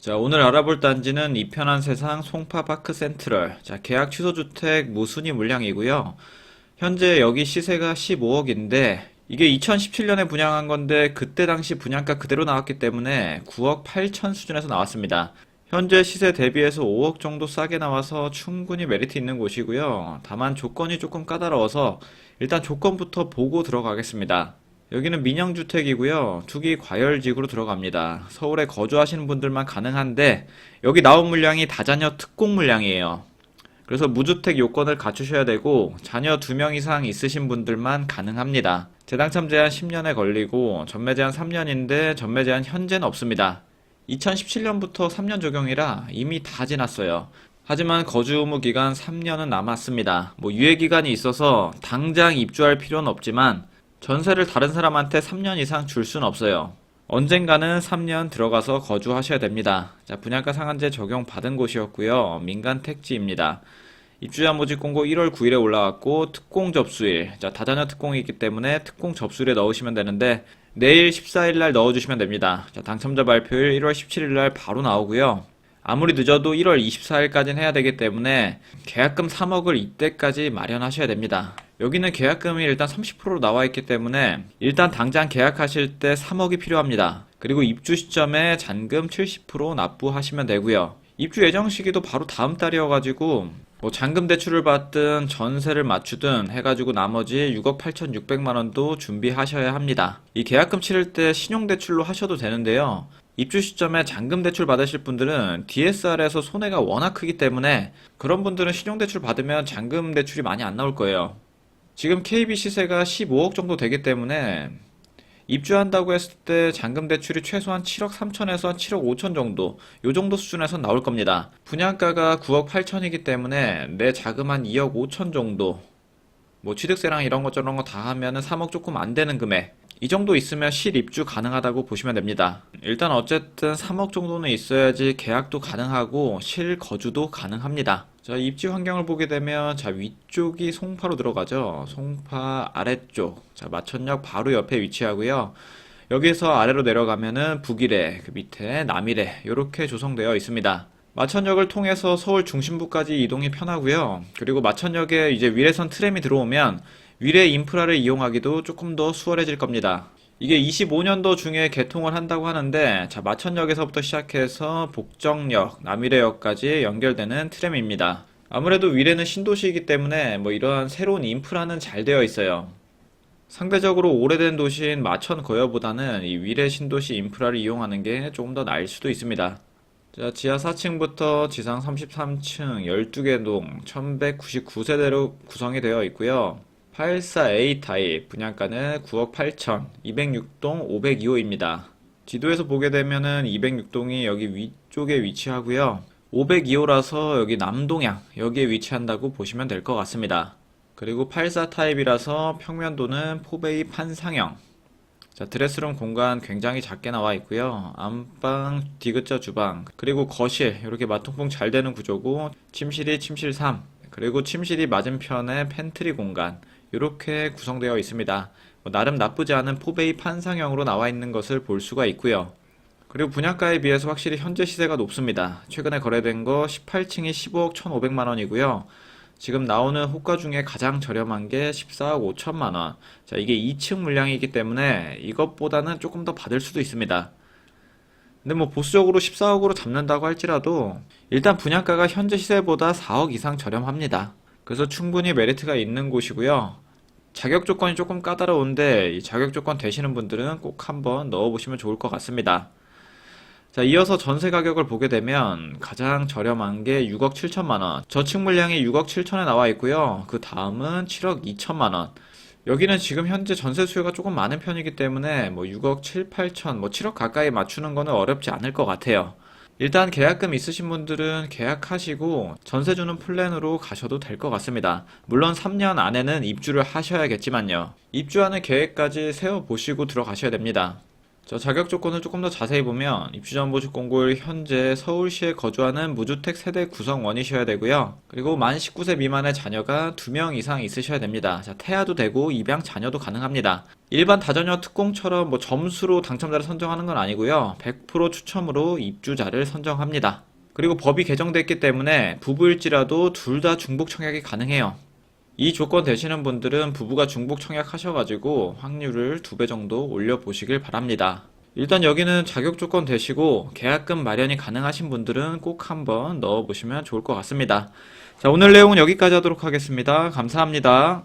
자, 오늘 알아볼 단지는 이편한 세상 송파파크 센트럴. 자, 계약 취소 주택 무순위 물량이고요. 현재 여기 시세가 15억인데 이게 2017년에 분양한 건데 그때 당시 분양가 그대로 나왔기 때문에 9억 8천 수준에서 나왔습니다. 현재 시세 대비해서 5억 정도 싸게 나와서 충분히 메리트 있는 곳이고요. 다만 조건이 조금 까다로워서 일단 조건부터 보고 들어가겠습니다. 여기는 민영주택이고요. 투기 과열지구로 들어갑니다. 서울에 거주하시는 분들만 가능한데 여기 나온 물량이 다자녀 특공 물량이에요. 그래서 무주택 요건을 갖추셔야 되고 자녀 2명 이상 있으신 분들만 가능합니다. 재당첨 제한 10년에 걸리고 전매 제한 3년인데 전매 제한 현재는 없습니다. 2017년부터 3년 적용이라 이미 다 지났어요. 하지만 거주 의무 기간 3년은 남았습니다. 뭐 유예 기간이 있어서 당장 입주할 필요는 없지만 전세를 다른 사람한테 3년 이상 줄 수는 없어요. 언젠가는 3년 들어가서 거주하셔야 됩니다. 자, 분양가 상한제 적용 받은 곳이었고요. 민간 택지입니다. 입주자 모집 공고 1월 9일에 올라왔고 특공 접수일. 자, 다자녀 특공이 있기 때문에 특공 접수일에 넣으시면 되는데 내일 14일 날 넣어 주시면 됩니다. 자, 당첨자 발표일 1월 17일 날 바로 나오고요. 아무리 늦어도 1월 24일까지는 해야 되기 때문에 계약금 3억을 이때까지 마련하셔야 됩니다. 여기는 계약금이 일단 30%로 나와 있기 때문에 일단 당장 계약하실 때 3억이 필요합니다. 그리고 입주 시점에 잔금 70% 납부하시면 되고요. 입주 예정 시기도 바로 다음 달이어가지고 뭐 잔금 대출을 받든 전세를 맞추든 해가지고 나머지 6억 8,600만 원도 준비하셔야 합니다. 이 계약금 치를 때 신용대출로 하셔도 되는데요. 입주 시점에 잔금 대출 받으실 분들은 DSR에서 손해가 워낙 크기 때문에 그런 분들은 신용대출 받으면 잔금 대출이 많이 안 나올 거예요. 지금 KB 시세가 15억 정도 되기 때문에 입주한다고 했을 때 잔금 대출이 최소한 7억 3천에서 7억 5천 정도 요 정도 수준에서 나올 겁니다. 분양가가 9억 8천이기 때문에 내 자금 한 2억 5천 정도 뭐 취득세랑 이런 것 저런 거 다 하면은 3억 조금 안 되는 금액 이 정도 있으면 실입주 가능하다고 보시면 됩니다. 일단 어쨌든 3억 정도는 있어야지 계약도 가능하고 실거주도 가능합니다. 자, 입지 환경을 보게 되면 자, 위쪽이 송파로 들어가죠. 송파 아래쪽. 자, 마천역 바로 옆에 위치하고요. 여기서 아래로 내려가면은 북이래, 그 밑에 남이래 이렇게 조성되어 있습니다. 마천역을 통해서 서울 중심부까지 이동이 편하고요. 그리고 마천역에 이제 위례선 트램이 들어오면 위례 인프라를 이용하기도 조금 더 수월해질 겁니다. 이게 25년도 중에 개통을 한다고 하는데, 자, 마천역에서부터 시작해서 복정역, 남위례역까지 연결되는 트램입니다. 아무래도 위례는 신도시이기 때문에 뭐 이러한 새로운 인프라는 잘 되어 있어요. 상대적으로 오래된 도시인 마천 거여보다는 이 위례 신도시 인프라를 이용하는 게 조금 더 나을 수도 있습니다. 자, 지하 4층부터 지상 33층 12개 동 1199세대로 구성이 되어 있고요. 84A 타입 분양가는 9억 8천 206동 502호입니다. 지도에서 보게 되면은 206동이 여기 위쪽에 위치하고요. 502호라서 여기 남동향 여기에 위치한다고 보시면 될 것 같습니다. 그리고 84 타입이라서 평면도는 포베이 판상형 자, 드레스룸 공간 굉장히 작게 나와 있고요. 안방, 디귿자 주방, 그리고 거실 이렇게 마통풍 잘 되는 구조고 침실이 침실 3, 그리고 침실이 맞은편에 팬트리 공간 이렇게 구성되어 있습니다. 뭐 나름 나쁘지 않은 포베이 판상형으로 나와 있는 것을 볼 수가 있고요. 그리고 분양가에 비해서 확실히 현재 시세가 높습니다. 최근에 거래된 거 18층이 15억 1,500만 원이고요. 지금 나오는 호가 중에 가장 저렴한 게 14억 5천만 원. 자, 이게 2층 물량이기 때문에 이것보다는 조금 더 받을 수도 있습니다. 근데 뭐 보수적으로 14억으로 잡는다고 할지라도 일단 분양가가 현재 시세보다 4억 이상 저렴합니다. 그래서 충분히 메리트가 있는 곳이고요. 자격 조건이 조금 까다로운데 이 자격 조건 되시는 분들은 꼭 한번 넣어보시면 좋을 것 같습니다. 자, 이어서 전세 가격을 보게 되면 가장 저렴한 게 6억 7천만 원. 저층 물량이 6억 7천에 나와 있고요. 그 다음은 7억 2천만 원. 여기는 지금 현재 전세 수요가 조금 많은 편이기 때문에 뭐 6억 7, 8천, 뭐 7억 가까이 맞추는 거는 어렵지 않을 것 같아요. 일단 계약금 있으신 분들은 계약하시고 전세 주는 플랜으로 가셔도 될 것 같습니다. 물론 3년 안에는 입주를 하셔야겠지만요. 입주하는 계획까지 세워보시고 들어가셔야 됩니다. 저 자격 조건을 조금 더 자세히 보면 입주전보직 공고일 현재 서울시에 거주하는 무주택 세대 구성원이셔야 되고요. 그리고 만 19세 미만의 자녀가 2명 이상 있으셔야 됩니다. 자, 태아도 되고 입양 자녀도 가능합니다. 일반 다자녀 특공처럼 뭐 점수로 당첨자를 선정하는 건 아니고요. 100% 추첨으로 입주자를 선정합니다. 그리고 법이 개정됐기 때문에 부부일지라도 둘 다 중복 청약이 가능해요. 이 조건 되시는 분들은 부부가 중복 청약하셔가지고 확률을 두 배 정도 올려보시길 바랍니다. 일단 여기는 자격 조건 되시고 계약금 마련이 가능하신 분들은 꼭 한번 넣어보시면 좋을 것 같습니다. 자, 오늘 내용은 여기까지 하도록 하겠습니다. 감사합니다.